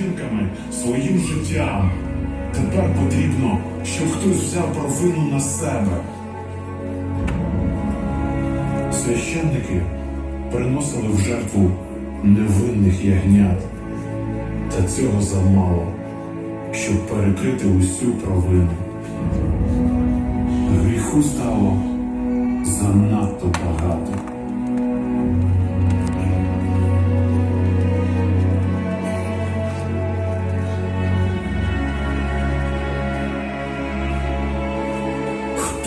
думками, своїм життям. Тепер потрібно, щоб хтось взяв провину на себе. Священники приносили в жертву невинних ягнят. Та цього замало, щоб перекрити усю провину. Гріху стало занадто багато.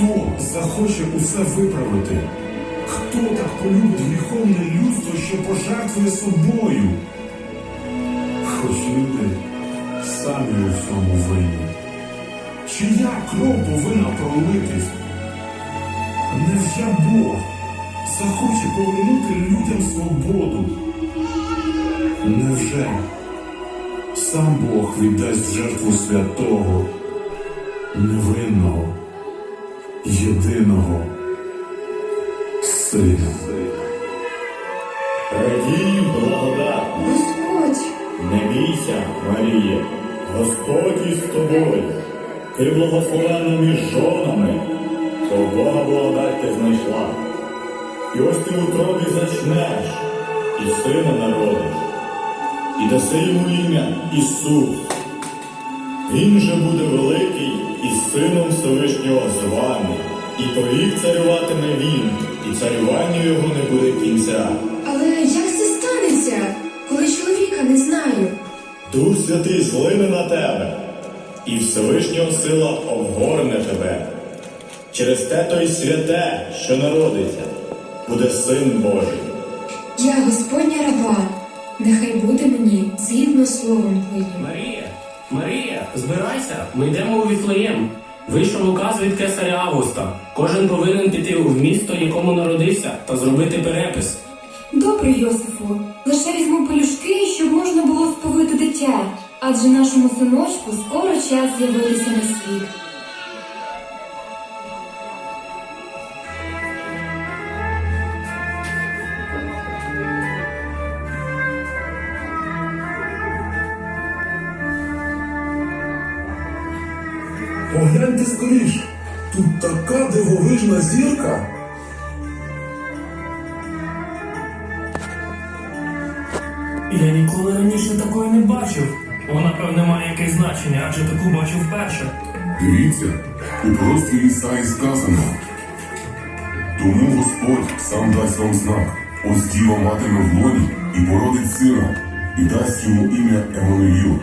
Хто захоче усе виправити? Хто так полюбить гріховне людство, що пожертвує собою? Хоч люди самі у всьому винні. Чия кров повинна пролитись? Невже Бог захоче повернути людям свободу? Невже сам Бог віддасть жертву святого, невинного, єдиного сина? Радій, благодатна, Господь, не бійся, Марія, Господь із тобою. Ти благословена між жонами, то в Бога благодать ти знайшла. І ось ти в утробі зачнеш, і сина народиш, і даси йому ім'я Ісус. Він же буде великий і сином Всевишнього званий, і повік царюватиме він, і царюванню його не буде кінця. але як це станеться, коли чоловіка не знаю? Дух Святий злине на тебе, і Всевишнього сила обгорне тебе. Через те то й святе, що народиться, буде син Божий. Я Господня раба, нехай буде мені згідно словом твоїм. Марія, Марія, збирайся, ми йдемо у Віфлеєм. Вийшов указ від кесаря Августа. Кожен повинен піти в місто, якому народився, та зробити перепис. Добре, Йосифу, лише візьму пелюшки, щоб можна було сповити дитя, адже нашому синочку скоро час з'явитися на світ. Погляньте скоріш, тут така дивовижна зірка. Я ніколи раніше такої не бачив. Вона, певне, має якесь значення, адже таку бачив вперше. Дивіться, у пророцтві Ісаї сказано. Тому Господь сам дасть вам знак. Ось діва матиме в лоні і породить сина, і дасть йому ім'я Еммануїл.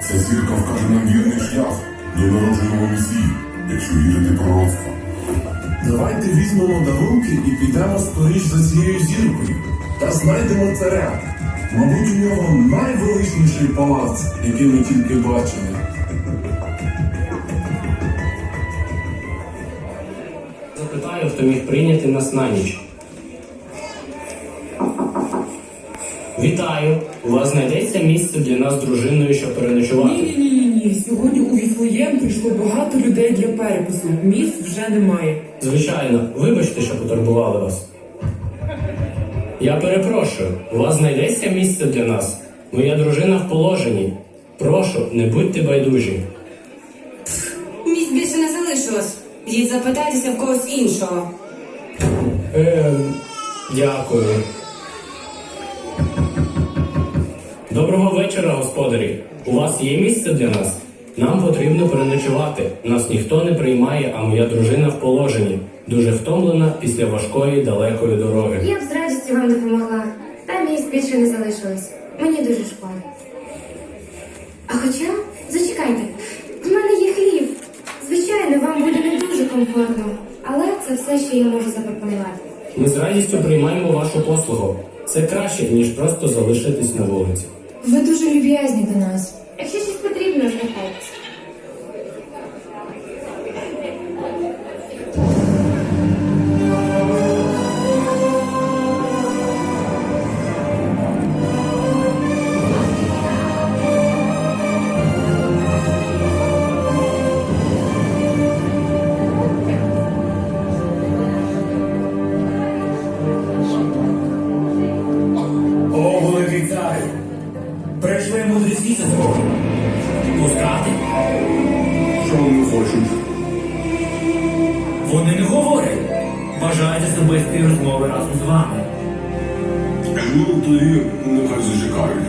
Ця зірка вкаже нам вірний шлях до народженого Месії, якщо вірити пророцтву. Давайте візьмемо дарунки і підемо скоріш за цією зіркою та знайдемо царя. Мабуть, у нього найвеличніший палац, який ми тільки бачили. Запитаю, хто міг прийняти нас на ніч. Вітаю! У вас знайдеться місце для нас з дружиною, щоб переночувати. Ні, ні, ні, ні. Сьогодні Віфлеєм прийшло багато людей для перепису. Місць вже немає. Звичайно, вибачте, що потурбували вас. Я перепрошую, у вас знайдеться місце для нас. Моя дружина в положенні. Прошу, не будьте байдужі. Місць більше не залишилось. Їдь запитайтеся в когось іншого. Ем, дякую. Доброго вечора, господарі. У вас є місце для нас? Нам потрібно переночувати. Нас ніхто не приймає, а моя дружина в положенні. Дуже втомлена після важкої далекої дороги. Я б з радістю вам допомогла, та місць більше не залишилось. Мені дуже шкода. А хоча, зачекайте, в мене є хліб. Звичайно, вам буде не дуже комфортно, але це все, що я можу запропонувати. Ми з радістю приймаємо вашу послугу. Це краще, ніж просто залишитись на вулиці. Ви дуже люб'язні до нас. Якщо щось потрібно, звертайтеся. Тоді нехай зачекають.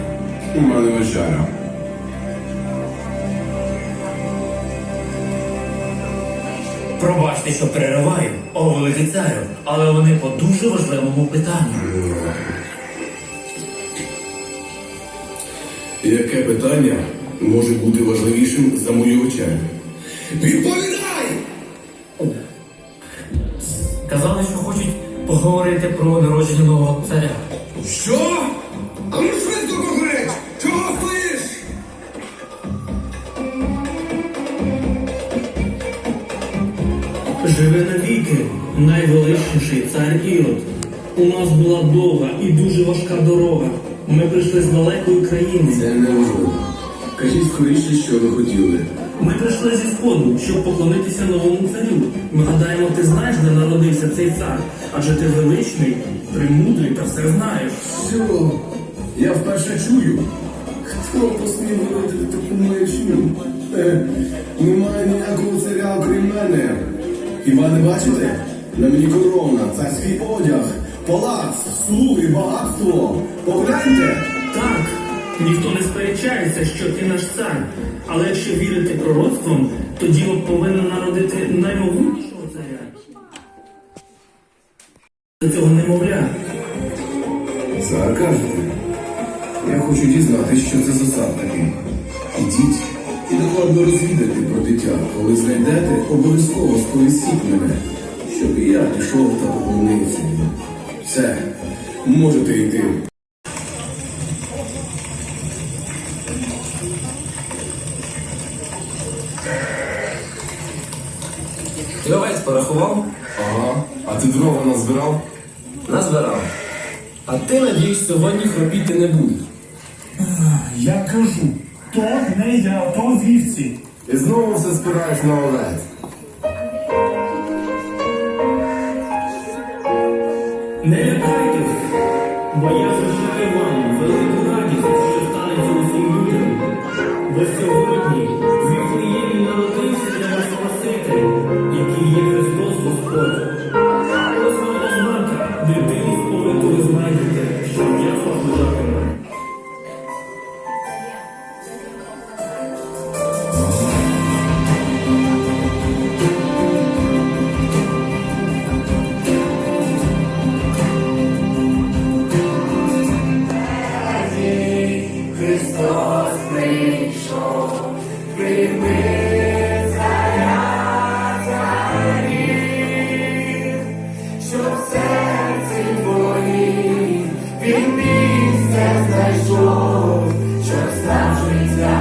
У мене вечеря. Пробачте, що перериваю, о великий царю, але вони по дуже важливому питанню. Яке питання може бути важливішим за мою вечерю? Відповідай! Казали, що хочуть поговорити про народження нового царя. Що? А ну швидко говорить! Чого стоїш? Живе навіки найвеличніший цар Ірод. У нас була довга і дуже важка дорога. Ми прийшли з далекої країни. Це неможливо. Кажіть скоріше, що ви хотіли. Ми прийшли зі сходу, щоб поклонитися новому царю. Ми гадаємо, ти знаєш, де народився цей цар. Адже ти величний, премудрий та все знаєш. Все, я вперше чую. Хто посмів виротити таку маячню? Е, немає ніякого царя, окрім мене. Хіба не бачите? На мені корона, царський одяг, палац, слуги, багатство. Погляньте! Так, ніхто не сперечається, що ти наш цар. Але якщо вірити пророцтвам, то діло повинно народити наймогутнішого царя. До цього немовля. Цар кажете? Я хочу дізнатися, що це за сад такий. Ідіть і докладно розвідайте про дитя. Коли знайдете, обов'язково сповістіть мене, щоб і я пішов та поклонився. йому. Все, можете йти. Ти порахував? Ага. А ти дрова назбирав? Назбирав. А ти, надіюсь, сьогодні хропіти не будеш. Я кажу, то не я, то вівці. І знову все спираєш на овець. Не лякайтесь, бо я зажаю життя.